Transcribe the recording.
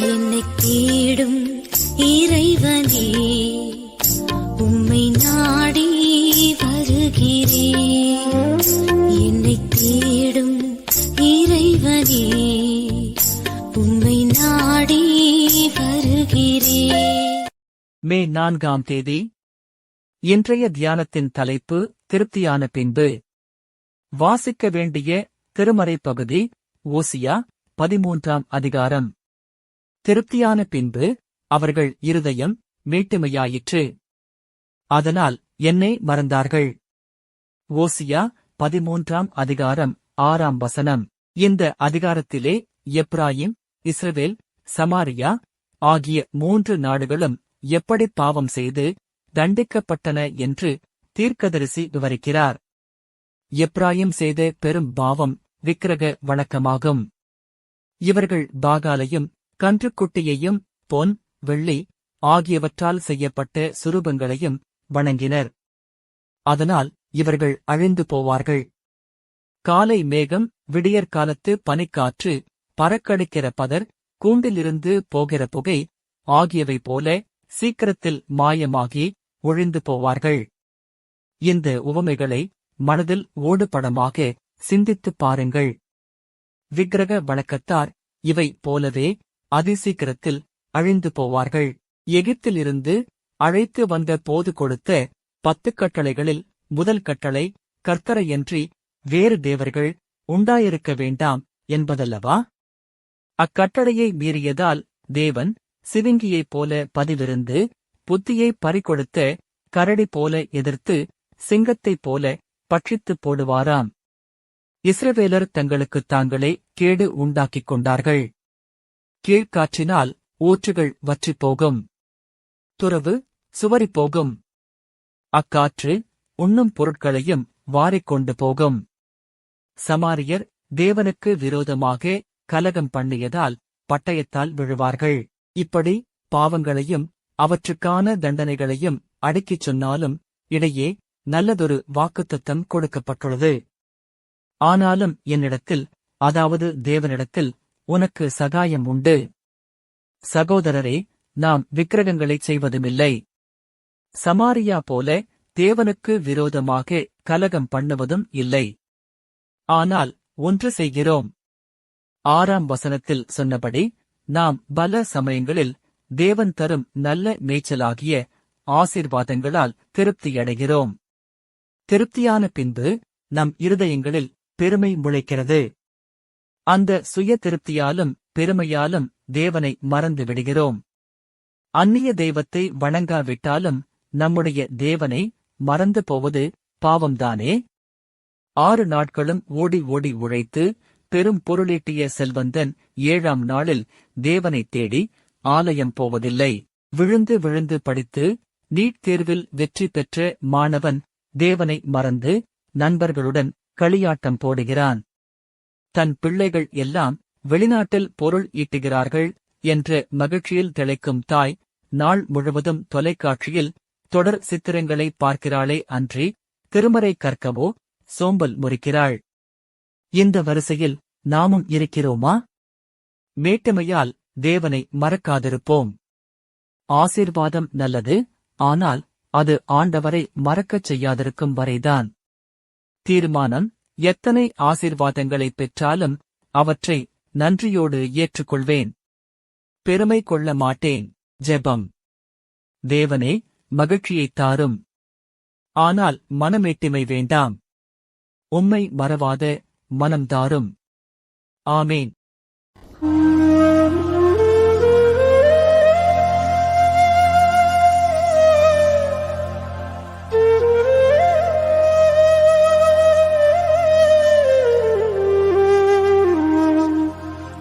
என்னை தேடும் இறைவனே உம்மை நாடி வருகிறேன் என்னை தேடும் இறைவனே உம்மை நாடி வருகிறேன் மே நான்காம் தேதி இன்றைய தியானத்தின் தலைப்பு திருப்தியான பின்பு. வாசிக்க வேண்டிய திருமறை பகுதி ஓசியா பதிமூன்றாம் அதிகாரம். திருப்தியான பின்பு அவர்கள் இருதயம் மீட்டுமையாயிற்று. அதனால் என்னை மறந்தார்கள். ஓசியா பதிமூன்றாம் அதிகாரம் ஆறாம் வசனம். இந்த அதிகாரத்திலே எப்ராயிம் இஸ்ரவேல் சமாரியா ஆகிய மூன்று நாடுகளும் எப்படி பாவம் செய்து தண்டிக்கப்பட்டன என்று தீர்க்கதரிசி விவரிக்கிறார். எப்ராயிம் செய்த பெரும் பாவம் விக்கிரக வணக்கமாகும் இவர்கள் பாகாலையும் கன்றுக்குட்டியையும் பொன் வெள்ளி ஆகியவற்றால் செய்யப்பட்ட சுரூபங்களையும் வணங்கினர். அதனால் இவர்கள் அழிந்து போவார்கள். காலை மேகம் விடியற்காலத்து பனிக்காற்று பறக்கடிக்கிற பதர் கூண்டிலிருந்து போகிற புகை ஆகியவை போல சீக்கிரத்தில் மாயமாகி ஒழிந்து போவார்கள். இந்த உவமைகளை மனதில் ஓடுபடமாக சிந்தித்துப் பாருங்கள். விக்கிரக வழக்கத்தார் இவை போலவே அதிசீக்கிரத்தில் அழிந்து போவார்கள். எகிப்திலிருந்து அழைத்து வந்த போது கொடுத்த பத்து கட்டளைகளில் முதல் கட்டளை கர்த்தரையன்றி வேறு தேவர்கள் உண்டாயிருக்க வேண்டாம் என்பதல்லவா? அக்கட்டளையை மீறியதால் தேவன் சிவிங்கியைப் போல பதிவிருந்து புத்தியை பறிகொடுத்த கரடி போல எதிர்த்து சிங்கத்தைப் போல பட்சித்துப் போடுவாராம். இஸ்ரவேலர் தங்களுக்குத் தாங்களே கேடு உண்டாக்கிக் கொண்டார்கள். கீழ்காற்றினால் ஊற்றுகள் வற்றிப் போகும் துறவு சுவரிப்போகும். அக்காற்று உண்ணும் பொருட்களையும் வாரிக்கொண்டு போகும். சமாரியர் தேவனுக்கு விரோதமாக கலகம் பண்ணியதால் பட்டயத்தால் விழுவார்கள். இப்படி பாவங்களையும் அவற்றுக்கான தண்டனைகளையும் அடுக்கிச் சொன்னாலும் இடையே நல்லதொரு வாக்குத்தத்தம் கொடுக்கப்பட்டுள்ளது. ஆனாலும் என்னிடத்தில் அதாவது தேவனிடத்தில் உனக்கு சகாயம் உண்டு. சகோதரரே நாம் விக்கிரகங்களைச் செய்வதுமில்லை. சமாரியா போல தேவனுக்கு விரோதமாக கலகம் பண்ணுவதும் இல்லை. ஆனால் ஒன்று செய்கிறோம். ஆறாம் வசனத்தில் சொன்னபடி நாம் பல சமயங்களில் தேவன் தரும் நல்ல மேய்ச்சலாகிய ஆசீர்வாதங்களால் திருப்தியடைகிறோம். திருப்தியான பின்பு நம் இருதயங்களில் பெருமை முளைக்கிறது. அந்த சுய திருப்தியாலும் பெருமையாலும் தேவனை மறந்து விடுகிறோம். அந்நிய தெய்வத்தை வணங்காவிட்டாலும் நம்முடைய தேவனை மறந்து போவது பாவம்தானே? ஆறு நாட்களும் ஓடி ஓடி உழைத்து பெரும் பொருளீட்டிய செல்வந்தன் ஏழாம் நாளில் தேவனைத் தேடி ஆலயம் போவதில்லை. விழுந்து விழுந்து படித்து நீட் தேர்வில் வெற்றி பெற்ற மாணவன் தேவனை மறந்து நண்பர்களுடன் களியாட்டம் போடுகிறான். தன் பிள்ளைகள் எல்லாம் வெளிநாட்டில் பொருள் ஈட்டுகிறார்கள் என்ற மகிழ்ச்சியில் திளைக்கும் தாய் நாள் முழுவதும் தொலைக்காட்சியில் தொடர் சித்திரங்களை பார்க்கிறாளே அன்றி திருமறை கற்கவோ சோம்பல் முறிக்கிறாள். இந்த வரிசையில் நாமும் இருக்கிறோமா? மேட்டுமையால் தேவனை மறக்காதிருப்போம். ஆசீர்வாதம் நல்லது ஆனால் அது ஆண்டவரை மறக்கச் செய்யாதிருக்கும் வரைதான். தீர்மானம் எத்தனை ஆசிர்வாதங்களை பெற்றாலும் அவற்றை நன்றியோடு ஏற்றுக்கொள்வேன். பெருமை கொள்ள மாட்டேன். ஜெபம். தேவனே மகிழ்ச்சியைத் தாரும். ஆனால் மனமேட்டிமை வேண்டாம். உம்மை மறவாத மனம் தாரும். ஆமேன்.